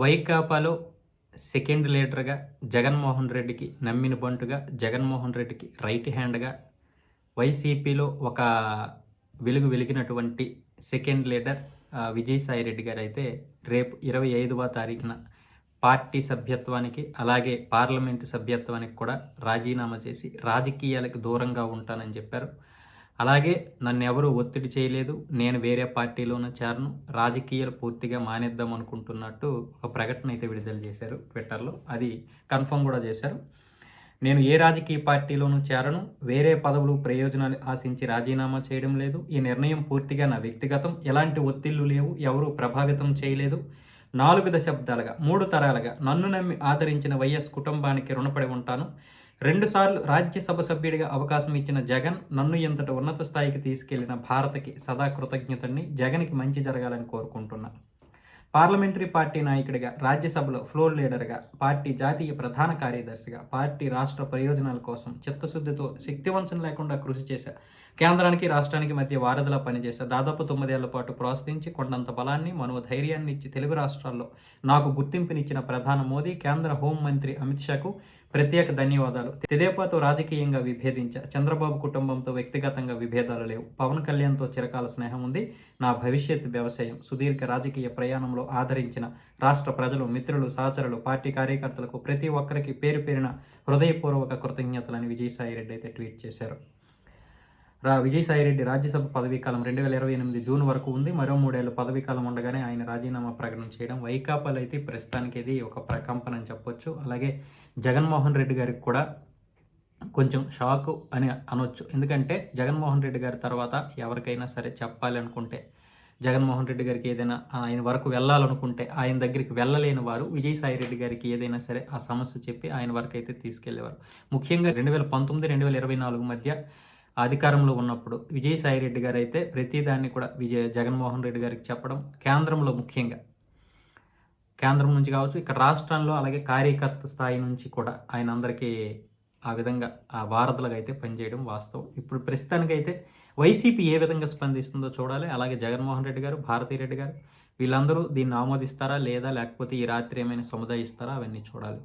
వైకాపాలో second లీడర్గా జగన్మోహన్ రెడ్డికి నమ్మిన బంటుగా జగన్మోహన్ రెడ్డికి రైట్ హ్యాండ్గా వైసీపీలో ఒక వెలుగు వెలిగినటువంటి సెకండ్ లీడర్ విజయసాయి రెడ్డి గారు అయితే రేపు ఇరవై ఐదవ తారీఖున పార్టీ సభ్యత్వానికి అలాగే పార్లమెంటు సభ్యత్వానికి కూడా రాజీనామా చేసి రాజకీయాలకు దూరంగా ఉంటానని చెప్పారు. అలాగే నన్ను ఎవరు ఒత్తిడి చేయలేదు. నేను వేరే పార్టీలోనూ చేరను. రాజకీయాలు పూర్తిగా మానేద్దాం అనుకుంటున్నట్టు ఒక ప్రకటన అయితే విడుదల చేశారు ట్విట్టర్లో. అది కన్ఫర్మ్ కూడా చేశారు. నేను ఏ రాజకీయ పార్టీలోనూ చేరను. వేరే పదవులు ప్రయోజనాలు ఆశించి రాజీనామా చేయడం లేదు. ఈ నిర్ణయం పూర్తిగా నా వ్యక్తిగతం. ఎలాంటి ఒత్తిళ్ళు లేవు. ఎవరూ ప్రభావితం చేయలేదు. నాలుగు దశాబ్దాలుగా మూడు తరాలుగా నన్ను నమ్మి ఆదరించిన వైఎస్ కుటుంబానికి రుణపడి ఉంటాను. రెండుసార్లు రాజ్యసభ సభ్యుడిగా అవకాశం ఇచ్చిన జగన్ నన్ను ఇంతటి ఉన్నత స్థాయికి తీసుకెళ్ళిన భారత్కి సదా కృతజ్ఞతని జగన్కి మంచి జరగాలని కోరుకుంటున్నా. పార్లమెంటరీ పార్టీ నాయకుడిగా రాజ్యసభలో ఫ్లోర్ లీడర్గా పార్టీ జాతీయ ప్రధాన కార్యదర్శిగా పార్టీ రాష్ట్ర ప్రయోజనాల కోసం చిత్తశుద్ధితో శక్తివంచన లేకుండా కృషి చేశా. కేంద్రానికి రాష్ట్రానికి మధ్య వారధిలా పనిచేశా. దాదాపు తొమ్మిదేళ్ళ పాటు ప్రోత్సహించి కొండంత బలాన్ని మనోధైర్యాన్ని ఇచ్చి తెలుగు రాష్ట్రాల్లో నాకు గుర్తింపునిచ్చిన ప్రధాన మోదీ కేంద్ర హోంమంత్రి అమిత్ షాకు ప్రత్యేక ధన్యవాదాలు. తెదేపాతో రాజకీయంగా విభేదించా. చంద్రబాబు కుటుంబంతో వ్యక్తిగతంగా విభేదాలు లేవు. పవన్ కళ్యాణ్తో చిరకాల స్నేహం ఉంది నా భవిష్యత్ వ్యవసాయం సుదీర్ఘ రాజకీయ ప్రయాణంలో ఆదరించిన రాష్ట్ర ప్రజలు మిత్రులు సహచరులు పార్టీ కార్యకర్తలకు ప్రతి ఒక్కరికి పేరు పేరిన హృదయపూర్వక కృతజ్ఞతలని విజయసాయిరెడ్డి అయితే ట్వీట్ చేశారు. రా విజయసాయిరెడ్డి రాజ్యసభ పదవీకాలం రెండు వేల ఇరవై ఎనిమిది జూన్ వరకు ఉంది. మరో మూడేళ్ళు పదవీకాలం ఉండగానే ఆయన రాజీనామా ప్రకటన చేయడం వైకాపాలు అయితే ప్రస్తుతానికి ఇది ఒక ప్రకంపన అని చెప్పొచ్చు. అలాగే జగన్మోహన్ రెడ్డి గారికి కూడా కొంచెం షాకు అని అనొచ్చు. ఎందుకంటే జగన్మోహన్ రెడ్డి గారి తర్వాత ఎవరికైనా సరే చెప్పాలి అనుకుంటే జగన్మోహన్ రెడ్డి గారికి ఏదైనా ఆయన వరకు వెళ్ళాలనుకుంటే ఆయన దగ్గరికి వెళ్ళలేని వారు విజయసాయి రెడ్డి గారికి ఏదైనా సరే ఆ సమస్య చెప్పి ఆయన వరకు అయితే తీసుకెళ్ళేవారు. ముఖ్యంగా రెండు వేల పంతొమ్మిది రెండు వేల ఇరవై నాలుగు మధ్య అధికారంలో ఉన్నప్పుడు విజయసాయి రెడ్డి గారు అయితే ప్రతిదాన్ని కూడా విజయ జగన్మోహన్ రెడ్డి గారికి చెప్పడం కేంద్రంలో ముఖ్యంగా. కేంద్రం నుంచి కావచ్చు ఇక్కడ రాష్ట్రంలో అలాగే కార్యకర్త స్థాయి నుంచి కూడా ఆయన అందరికీ ఆ విధంగా ఆ వారధులుగా అయితే పనిచేయడం వాస్తవం. ఇప్పుడు ప్రస్తుతానికైతే వైసీపీ ఏ విధంగా స్పందిస్తుందో చూడాలి. అలాగే జగన్మోహన్ రెడ్డి గారు భారతీ రెడ్డి గారు వీళ్ళందరూ దీన్ని ఆమోదిస్తారా లేదా లేకపోతే ఈ రాత్రి ఏమైనా సముదాయిస్తారా? అవన్నీ చూడాలి.